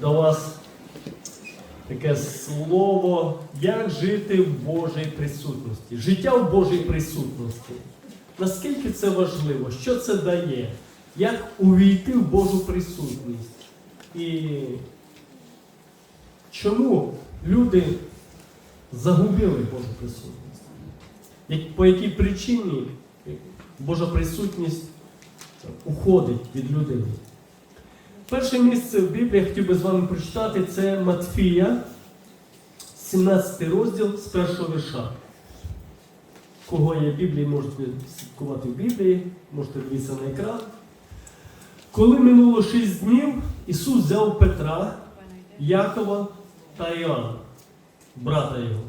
до вас таке слово, як жити в Божій присутності. Життя в Божій присутності. Наскільки це важливо? Що це дає? Як увійти в Божу присутність? І чому люди загубили Божу присутність? По якій причині Божа присутність уходить від людини? Перше місце в Біблії я хотів би з вами прочитати це Матфія, 17 розділ з першого вірша. Кого є Біблії, можете слідкувати в Біблії, можете дивитися на екран. Коли минуло шість днів, Ісус взяв Петра, Якова та Іоанна, брата його,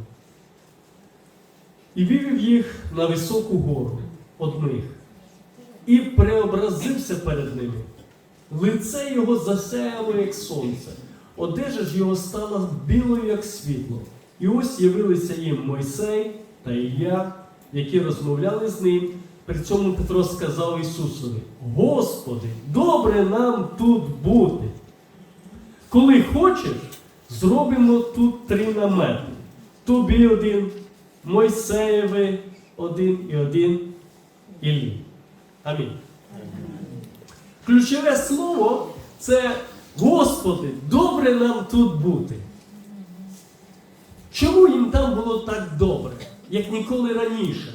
і вивів їх на високу гору одних, і преобразився перед ними. Лице його засяяло, як сонце, одежа ж його стала білою, як світло. І ось явилися їм Мойсей та Ілля, які розмовляли з ним. При цьому Петро сказав Ісусові: Господи, добре нам тут бути. Коли хочеш, зробимо тут три намети. Тобі один, Мойсеєві один і один Іллі. Амінь. Ключове слово це Господи, добре нам тут бути. Чому їм там було так добре, як ніколи раніше?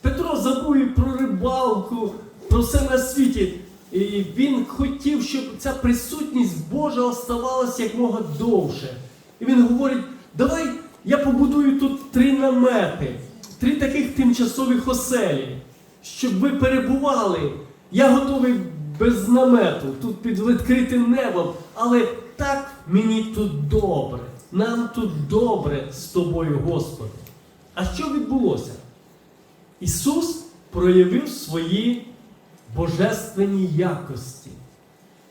Петро забув про рибалку, про все на світі. І він хотів, щоб ця присутність Божа оставалася якмога довше. І він говорить: давай я побудую тут три намети, три таких тимчасових оселі, щоб ви перебували. Я готовий без намету, тут під відкритим небом, але так мені тут добре. Нам тут добре з тобою, Господи. А що відбулося? Ісус проявив свої божественні якості.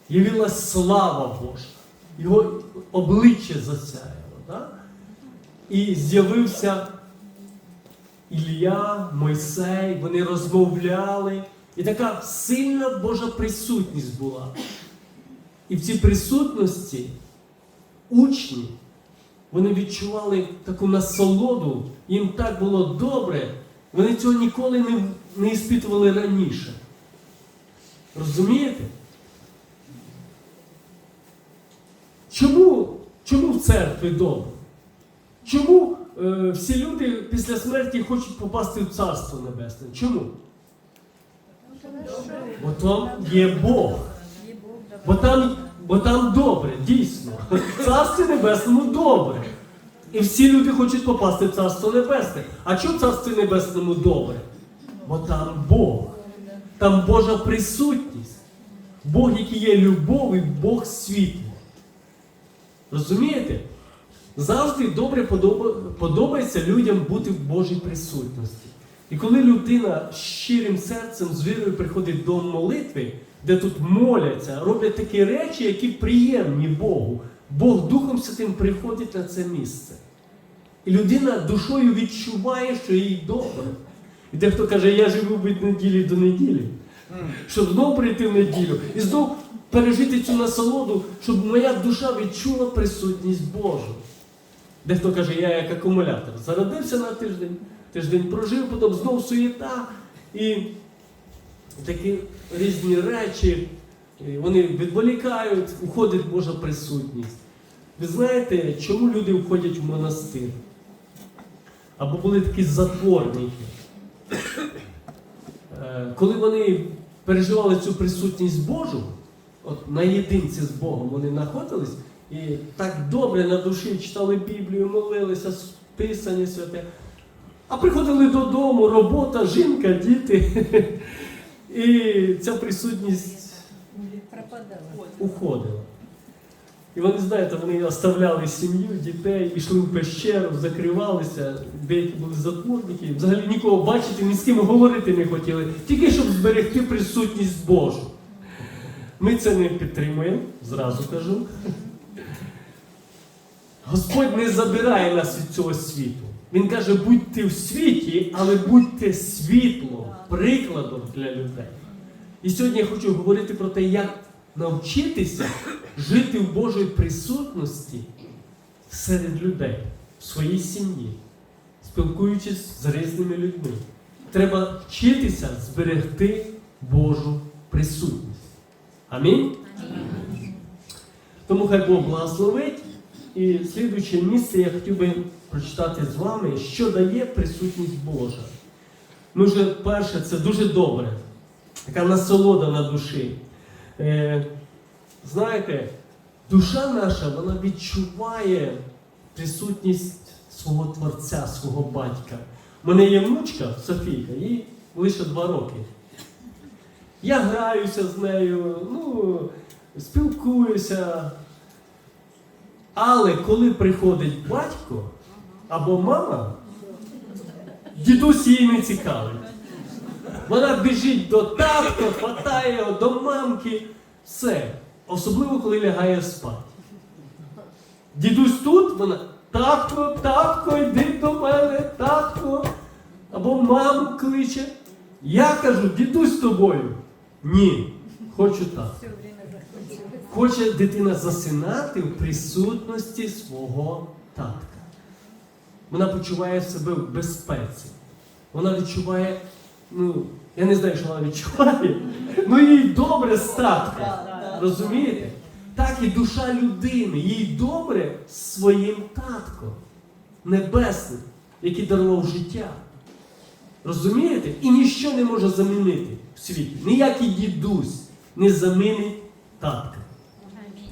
Явилась слава Божа, Його обличчя засяяло. Так? І з'явився Ілля, Мойсей, вони розмовляли. І така сильна Божа присутність була. І в цій присутності учні, вони відчували таку насолоду, їм так було добре, вони цього ніколи не, не іспитували раніше. Розумієте? Чому, чому в церкві добре? Чому е, всі люди після смерті хочуть попасти в Царство Небесне? Чому? Бо там є Бог. Бо там, бо там добре, дійсно. В Царстві Небесному добре. І всі люди хочуть попасти в Царство Небесне. А чому в Царстві Небесному добре? Бо там Бог. Там Божа присутність. Бог, який є любов і Бог світло. Розумієте? Завжди добре подобається людям бути в Божій присутності. І коли людина щирим серцем, з вірою приходить до молитви, де тут моляться, роблять такі речі, які приємні Богу, Бог Духом Святим приходить на це місце. І людина душою відчуває, що їй добре. І дехто каже, я живу від неділі до неділі, щоб знову прийти в неділю і знов пережити цю насолоду, щоб моя душа відчула присутність Божу. Дехто каже, я як акумулятор. Зародився на тиждень, тиждень прожив, потім знов суєта. І такі різні речі, вони відволікають, уходить Божа присутність. Ви знаєте, чому люди входять в монастир? Або були такі затворники. Е, Коли вони переживали цю присутність Божу, от наєдинці з Богом вони знаходились, і так добре на душі читали Біблію, молилися, Писання святе. А приходили додому, робота, жінка, діти. І ця присутність уходила. І вони, знаєте, вони оставляли сім'ю, дітей, йшли в пещеру, закривалися, деякі були затворники, взагалі нікого бачити, ні з ким говорити не хотіли, тільки щоб зберегти присутність Божу. Ми це не підтримуємо, зразу кажу. Господь не забирає нас від цього світу. Він каже, будьте в світі, але будьте світлом, прикладом для людей. І сьогодні я хочу говорити про те, як навчитися жити в Божій присутності серед людей, в своїй сім'ї, спілкуючись з різними людьми. Треба вчитися зберегти Божу присутність. Амінь? Тому хай Бог благословить. І слідуюче місце я хотів би прочитати з вами, що дає присутність Божа. Ми вже перше, це дуже добре, така насолода на душі. Е, знаєте, душа наша вона відчуває присутність свого Творця, свого батька. У мене є внучка Софійка, їй лише два роки. Я граюся з нею, ну, спілкуюся. Але коли приходить батько або мама, дідусь її не цікавить. Вона біжить до татка, хватає його до мамки. Все. Особливо, коли лягає спати. Дідусь тут, вона татко, татко, йди до мене, татко. Або маму кличе. Я кажу, дідусь з тобою. Ні, хочу так. Хоче дитина засинати в присутності свого татка. Вона почуває себе в безпеці. Вона відчуває, ну, я не знаю, що вона відчуває, ну їй добре з татком. Розумієте? Так і душа людини, їй добре з своїм татком, небесним, який дарував життя. Розумієте? І ніщо не може замінити в світі. Ніякий дідусь не замінить татка.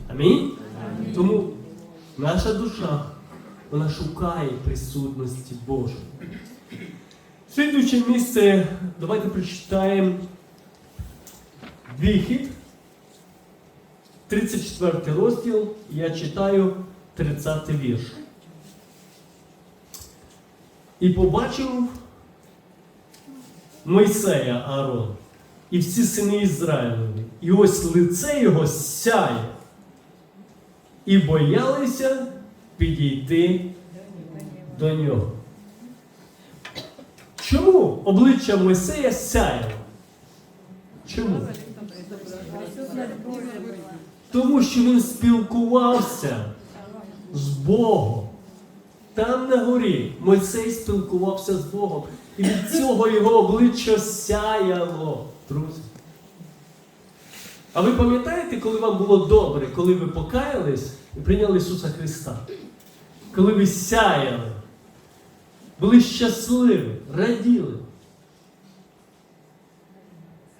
Амінь? Тому наша душа, вона шукає присутності Божої. Слідуюче місце, давайте прочитаємо Вихід, 34 розділ, я читаю 30 вірш. І побачив Мойсея Аарон і всі сини Ізраїлеві, і ось лице його сяє, і боялися підійти до нього. Чому обличчя Мойсея сяяло? Чому? Тому що він спілкувався з Богом. Там на горі Мойсей спілкувався з Богом. І від цього його обличчя сяяло, друзі. А ви пам'ятаєте, коли вам було добре, коли ви покаялись і прийняли Ісуса Христа? Коли ви сяяли, були щасливі, раділи.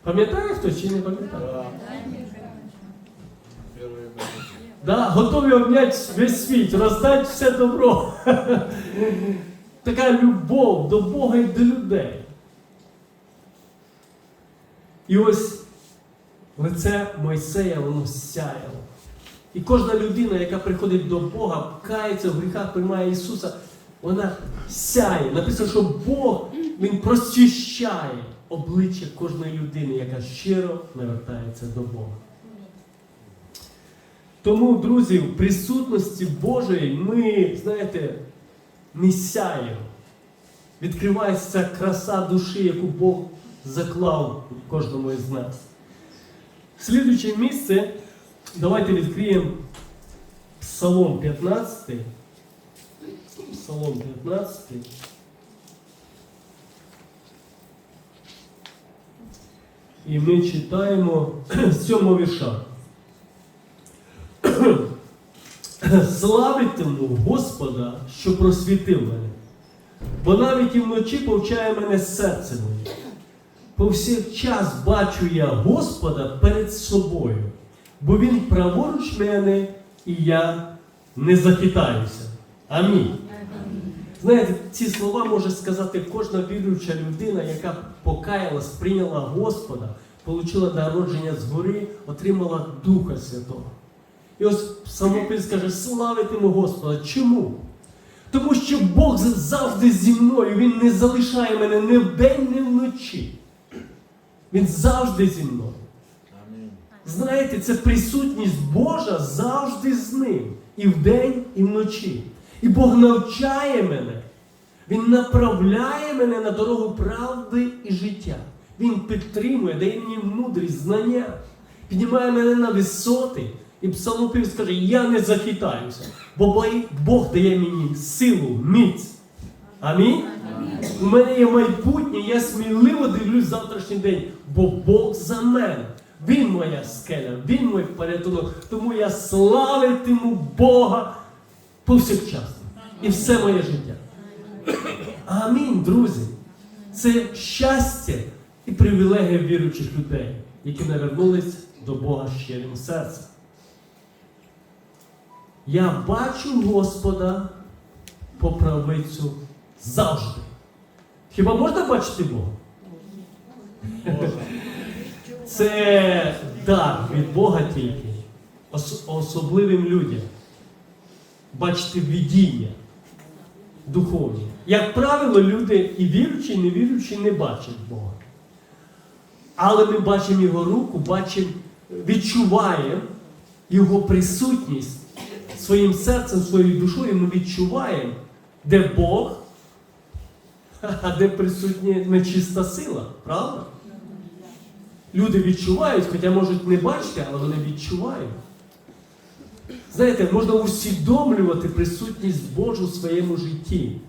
Пам'ятає хто чи не пам'ятає? Да, готові обняти весь світ, роздати все добро. Така любов до Бога і до людей. І ось лице Мойсея воно сяяло. І кожна людина, яка приходить до Бога, кається в гріхах, приймає Ісуса, вона сяє. Написано, що Бог Він просвіщає обличчя кожної людини, яка щиро навертається до Бога. Тому, друзі, в присутності Божої ми, знаєте, не сяємо. Відкривається краса душі, яку Бог заклав кожному із нас. Слідуюче місце, давайте відкриємо Псалом 15. Псалом 15. І ми читаємо з вірша. Славитиму Господа, що просвітив мене, бо навіть і вночі повчає мене серце моє. Повсякчас бачу я Господа перед собою, бо Він праворуч мене, і я не захитаюся. Амінь. Знаєте, ці слова може сказати кожна віруюча людина, яка покаялась, прийняла Господа, отримала народження згори, отримала Духа Святого. І ось Самопис каже, славитиму Господа. Чому? Тому що Бог завжди зі мною, Він не залишає мене ні вдень, ні вночі. Він завжди зі мною. Знаєте, це присутність Божа завжди з ним. І вдень, і вночі. І Бог навчає мене. Він направляє мене на дорогу правди і життя. Він підтримує, дає мені мудрість, знання. піднімає мене на висоти. І псалмопів скаже, я не захитаюся, бо Бог дає мені силу, міць. Амінь. У мене є майбутнє, я сміливо дивлюсь завтрашній день, бо Бог за мене. Він моя скеля, Він мій порятунок. Тому я славитиму Бога повсякчасно. І все моє життя. Амінь, друзі. Це щастя і привілегія віруючих людей, які навернулись до Бога щирим серцем. Я бачу Господа по правицю завжди. Хіба можна бачити Бога? Це дар від Бога тільки ос- особливим людям. Бачити видіння духовні. Як правило, люди і віруючі, і невіруючі не бачать Бога. Але ми бачимо Його руку, бачимо, відчуваємо Його присутність своїм серцем, своєю душою. Ми відчуваємо, де Бог, а де присутня нечиста сила. Правда? Люди відчувають, хоча можуть не бачити, але вони відчувають. Знаєте, можна усвідомлювати присутність Божу в своєму житті.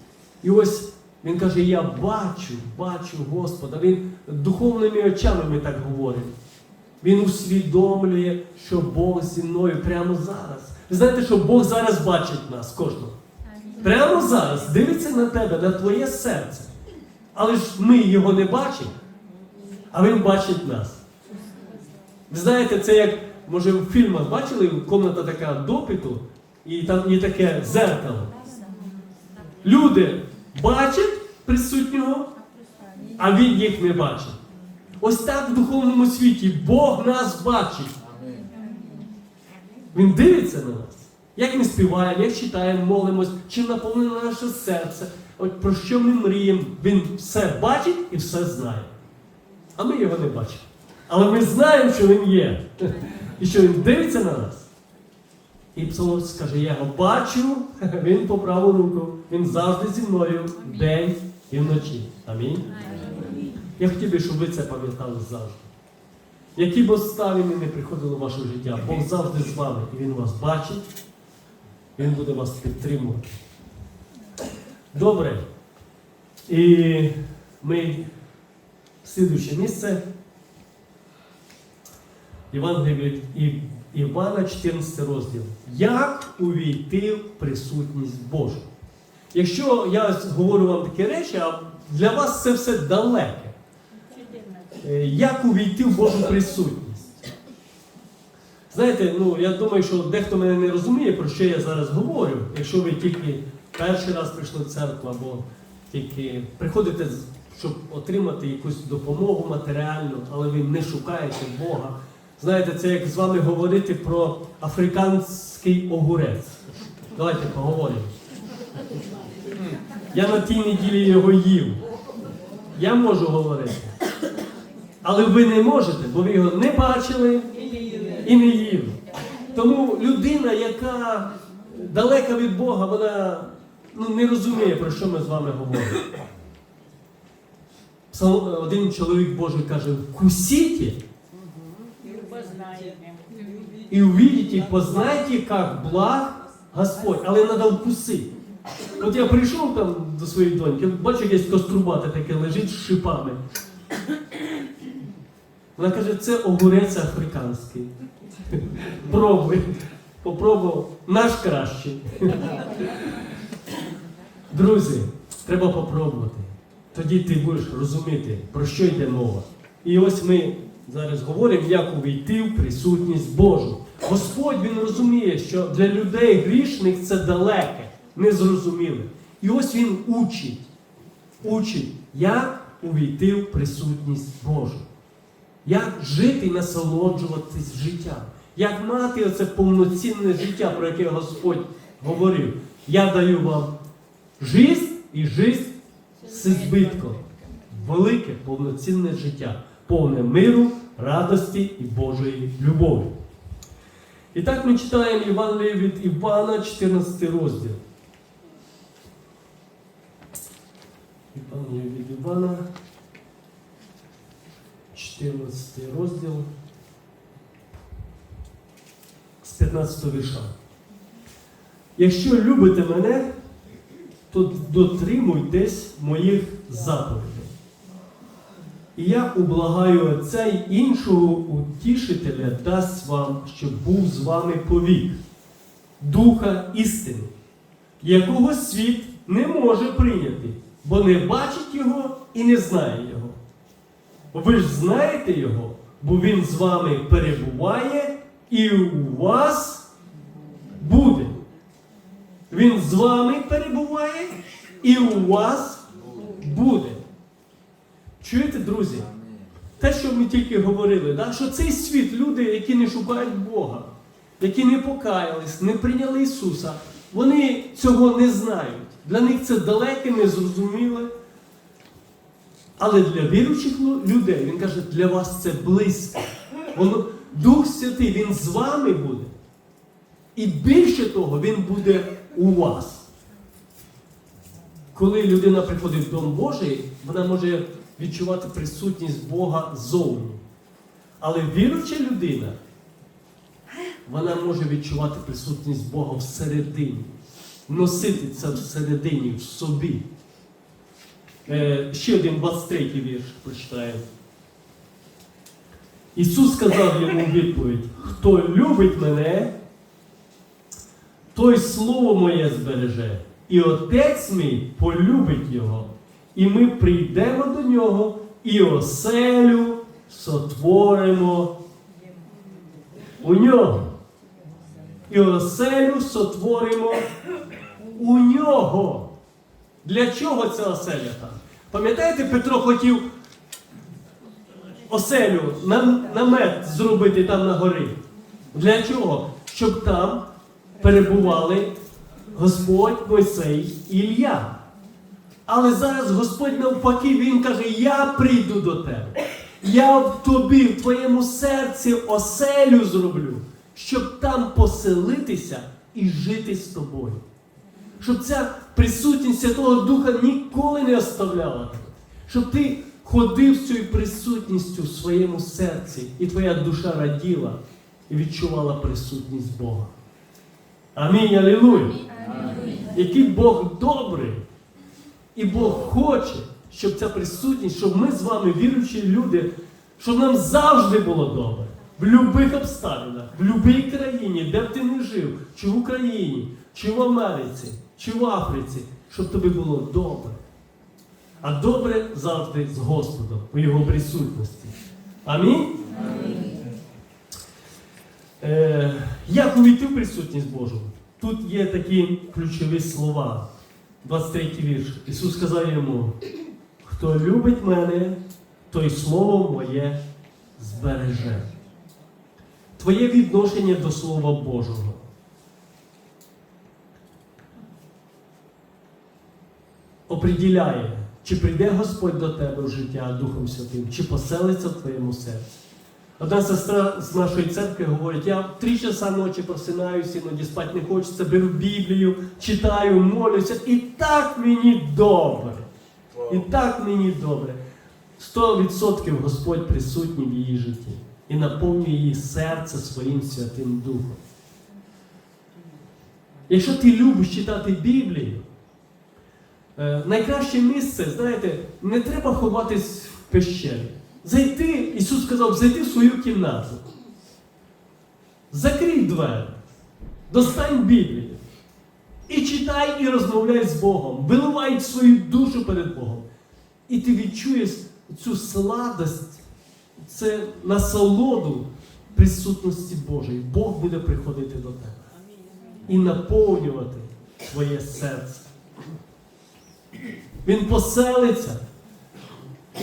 І ось він каже: Я бачу, бачу Господа. Він духовними очами ми так говоримо. Він усвідомлює, що Бог зі мною прямо зараз. Ви знаєте, що Бог зараз бачить нас кожного. Прямо зараз дивиться на тебе, на твоє серце. Але ж ми його не бачимо, а він бачить нас. Ви знаєте, це як, може, в фільмах бачили, комната така допиту, і там є таке зеркало. Люди бачать присутнього, а він їх не бачить. Ось так в духовному світі Бог нас бачить. Він дивиться на нас. Як ми співаємо, як читаємо, молимось, чим наповнено наше серце, от про що ми мріємо. Він все бачить і все знає. А ми його не бачимо. Але ми знаємо, що він є. І що він дивиться на нас. І псалом скаже, я його бачу, він по праву руку, він завжди зі мною, день і вночі. Амінь. Я хотів би, щоб ви це пам'ятали завжди. Які б обставини не приходили в ваше життя, Бог завжди з вами, і Він вас бачить, Він буде вас підтримувати. Добре. І ми слідуюче місце. І- Івана, 14 розділ. Як увійти в присутність Божу? Якщо я говорю вам такі речі, а для вас це все далеке. Е, Як увійти в Божу присутність? Знаєте, ну я думаю, що дехто мене не розуміє, про що я зараз говорю. Якщо ви тільки перший раз прийшли в церкву або тільки приходите, щоб отримати якусь допомогу матеріальну, але ви не шукаєте Бога. Знаєте, це як з вами говорити про африканський огурець. Давайте поговоримо. Я на тій неділі його їв. Я можу говорити. Але ви не можете, бо ви його не бачили і не їли. Тому людина, яка далека від Бога, вона ну, не розуміє, про що ми з вами говоримо. Один чоловік Божий каже: вкусіть і увидите, і познайте, як благ Господь. Але треба вкусити. От я прийшов там до своєї доньки, бачу, якесь кострубате таке лежить з шипами. Вона каже, це огурець африканський. Пробуй. Попробував. Наш кращий. Друзі, треба попробувати. Тоді ти будеш розуміти, про що йде мова. І ось ми зараз говоримо, як увійти в присутність Божу. Господь він розуміє, що для людей грішних це далеке, незрозуміле. І ось він учить, учить, як увійти в присутність Божу. Як жити і насолоджуватись життям. Як мати оце повноцінне життя, про яке Господь говорив. Я даю вам жизнь і жизнь з збитком. Велике повноцінне життя, повне миру, радості і Божої любові. І так ми читаємо Євангеліє від Івана, 14 розділ. Євангеліє від Івана, 14 розділ. 15 вірша. Якщо любите мене, то дотримуйтесь моїх заповідей. І я ублагаю Отця й іншого утішителя дасть вам, щоб був з вами повік, Духа істини, якого світ не може прийняти, бо не бачить його і не знає його. Ви ж знаєте його, бо він з вами перебуває і у вас буде. Він з вами перебуває і у вас буде. Чуєте, друзі? Те, що ми тільки говорили, да? що цей світ, люди, які не шукають Бога, які не покаялись, не прийняли Ісуса, вони цього не знають. Для них це далеке, незрозуміле. Але для віруючих людей, він каже, для вас це близько. Воно, Дух Святий, Він з вами буде. І більше того, Він буде у вас. Коли людина приходить в Дом Божий, вона може відчувати присутність Бога ззовні. Але віруюча людина, вона може відчувати присутність Бога всередині, носити це всередині, в собі. Е, ще один 23 вірш прочитаємо. Ісус сказав йому відповідь: Хто любить мене, той слово моє збереже, і Отець мій полюбить його, і ми прийдемо до нього і оселю сотворимо у нього. І оселю сотворимо у нього. Для чого ця оселя там? Пам'ятаєте, Петро хотів оселю, намет зробити там на горі. Для чого? Щоб там перебували Господь, Мойсей і Ілля. Але зараз Господь навпаки, Він каже, я прийду до тебе. Я в тобі, в твоєму серці оселю зроблю, щоб там поселитися і жити з тобою. Щоб ця присутність Святого Духа ніколи не оставляла. Щоб ти ходив з цією присутністю в своєму серці, і твоя душа раділа і відчувала присутність Бога. Амінь, алілуя! Який Бог добрий. І Бог хоче, щоб ця присутність, щоб ми з вами, віруючі люди, щоб нам завжди було добре. В будь-яких обставинах, в будь-якій країні, де б ти не жив, чи в Україні, чи в Америці, чи в Африці, щоб тобі було добре. А добре завжди з Господом у Його присутності. Амінь? Е, як увійти в присутність Божу? Тут є такі ключові слова. 23 вірш. Ісус сказав йому: хто любить мене, той слово моє збереже. Твоє відношення до Слова Божого. Оприділяє, чи прийде Господь до тебе в життя Духом Святим, чи поселиться в твоєму серці. Одна сестра з нашої церкви говорить, я три часа ночі просинаюся, іноді спати не хочеться, беру Біблію, читаю, молюся, і так мені добре. І так мені добре. Сто відсотків Господь присутній в її житті і наповнює її серце своїм Святим Духом. Якщо ти любиш читати Біблію, найкраще місце, знаєте, не треба ховатись в пещері. Зайти, Ісус сказав, зайти в свою кімнату. Закрий двері, достань Біблію. І читай, і розмовляй з Богом. Виливай свою душу перед Богом. І ти відчуєш цю сладость, це насолоду присутності Божої. Бог буде приходити до тебе і наповнювати твоє серце. Він поселиться.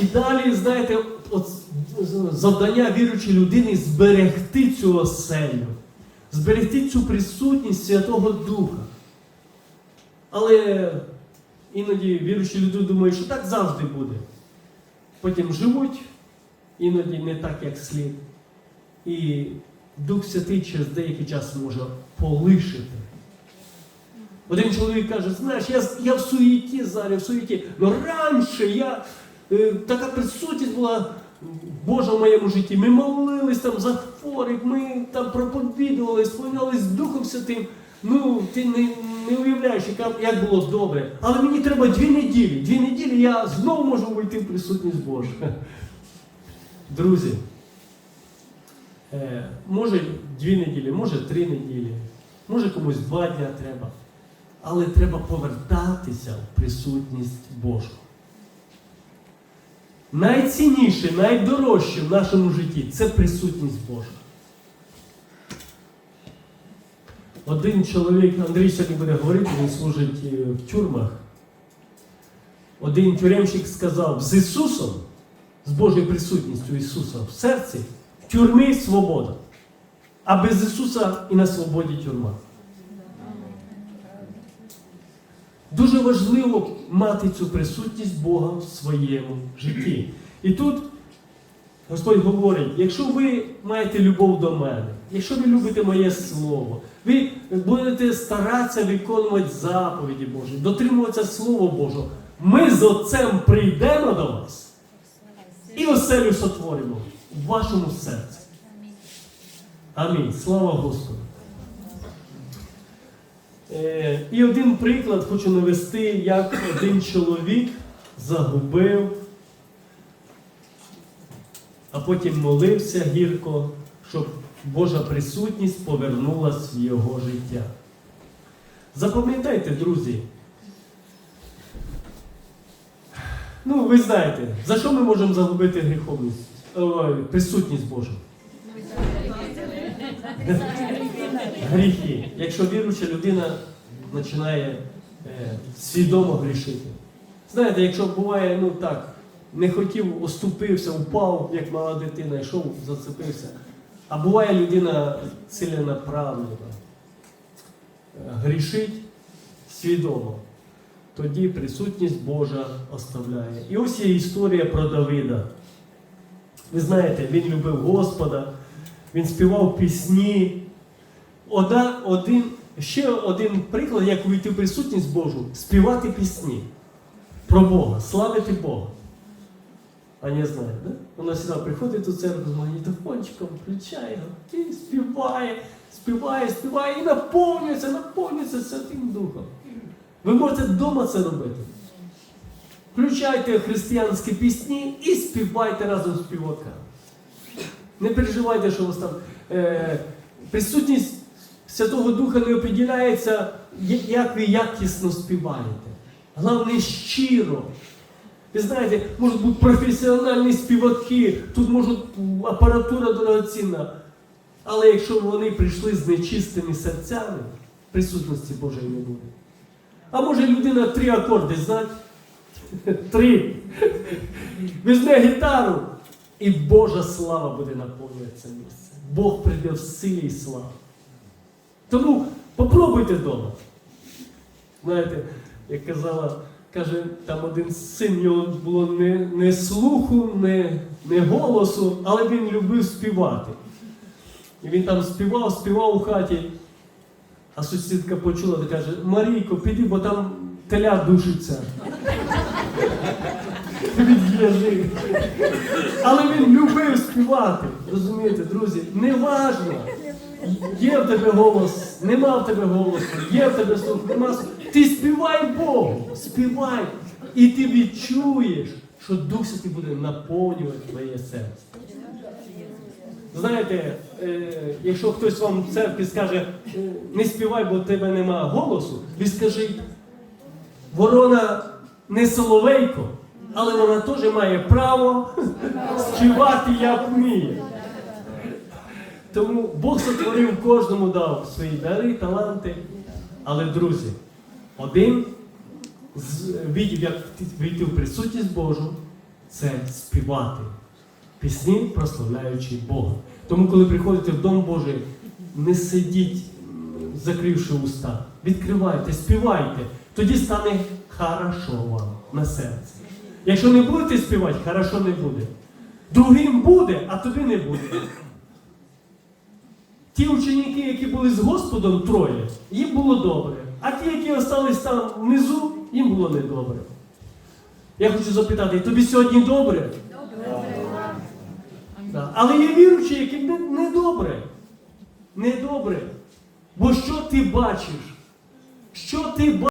І далі, знаєте, от завдання віруючої людини зберегти цю оселю, зберегти цю присутність Святого Духа. Але іноді віруючі люди думають, що так завжди буде. Потім живуть, іноді не так, як слід. І Дух Святий через деякий час може полишити. Один чоловік каже, знаєш, я, я в суєті зараз, в суєті. Ну раніше я, е, така присутність була, Божа в моєму житті. Ми молились там за хворих, ми там проповідували, сповнялись Духом Святим. Ну, ти не, не уявляєш, яка- як було добре. Але мені треба дві неділі. Дві неділі я знову можу вийти в присутність Божу. Друзі, е, може дві неділі, може три неділі, може комусь два дня треба. Але треба повертатися в присутність Божу. Найцінніше, найдорожче в нашому житті це присутність Божа. Один чоловік, Андрій сьогодні буде говорити, він служить е, в тюрмах. Один тюремщик сказав, з Ісусом, з Божою присутністю Ісуса в серці, в тюрмі свобода. А без Ісуса і на свободі тюрма. Дуже важливо мати цю присутність Бога в своєму житті. І тут Господь говорить: якщо ви маєте любов до мене, якщо ви любите моє слово, ви будете старатися виконувати заповіді Божі, дотримуватися Слова Божого, ми з Отцем прийдемо до вас і оселю сотворимо в вашому серці. Амінь. Слава Господу. Е, І один приклад хочу навести, як один чоловік загубив, а потім молився гірко, щоб Божа присутність повернулась в його життя. Запам'ятайте, друзі. Ну, ви знаєте, за що ми можемо загубити гріховність, присутність Божу? Гріхи. Якщо віруюча людина починає е, свідомо грішити. Знаєте, якщо буває, ну так, не хотів, оступився, упав, як мала дитина, йшов, зацепився. А буває людина ціленаправлена, е, грішить свідомо. Тоді присутність Божа оставляє. І ось є історія про Давида. Ви знаєте, він любив Господа, він співав пісні. Ода, один, ще один приклад, як увійти в присутність Божу, співати пісні про Бога, славити Бога. А не знаю, да? Вона сюди приходить у церкву з магнітофончиком, включає і співає, співає, співає і наповнюється, наповнюється Святим Духом. Ви можете вдома це робити. Включайте християнські пісні і співайте разом з співаками. Не переживайте, що у вас там е, присутність Святого Духа не оподіляється, як ви якісно співаєте. Головне щиро. Ви знаєте, можуть бути професіональні співаки, тут можуть апаратура дорогоцінна. Але якщо вони прийшли з нечистими серцями, присутності Божої не буде. А може людина три акорди знати? Три. Візьме гітару, і Божа слава буде наповнювати це місце. Бог прийде в силі і славі. Тому попробуйте вдома. Знаєте, як казала, каже, там один син, в нього було не, не слуху, не, не голосу, але він любив співати. І він там співав, співав у хаті. А сусідка почула та каже, Марійко, піди, бо там теля душиться. Але він любив співати. Розумієте, друзі, неважно. Є в тебе голос, нема в тебе голосу, є в тебе слух, нема слуху. Ти співай Богу, співай. І ти відчуєш, що Дух Святий буде наповнювати твоє серце. Знаєте, е, якщо хтось вам в церкві скаже, е, не співай, бо в тебе нема голосу, ви скажіть, ворона не соловейко, але вона теж має право співати, як вміє. Тому Бог сотворив кожному дав свої дари, таланти. Але, друзі, один з видів, як вийти в присутність Божу, це співати пісні, прославляючи Бога. Тому, коли приходите в Дом Божий, не сидіть, закривши уста. Відкривайте, співайте, тоді стане хорошо вам на серці. Якщо не будете співати, хорошо не буде. Другим буде, а тобі не буде. Ті ученики, які були з Господом троє, їм було добре. А ті, які остались там внизу, їм було недобре. Я хочу запитати, тобі сьогодні добре? Да. Але є віруючі, яким не, не добре. Не. Бо що ти бачиш? Що ти бачиш?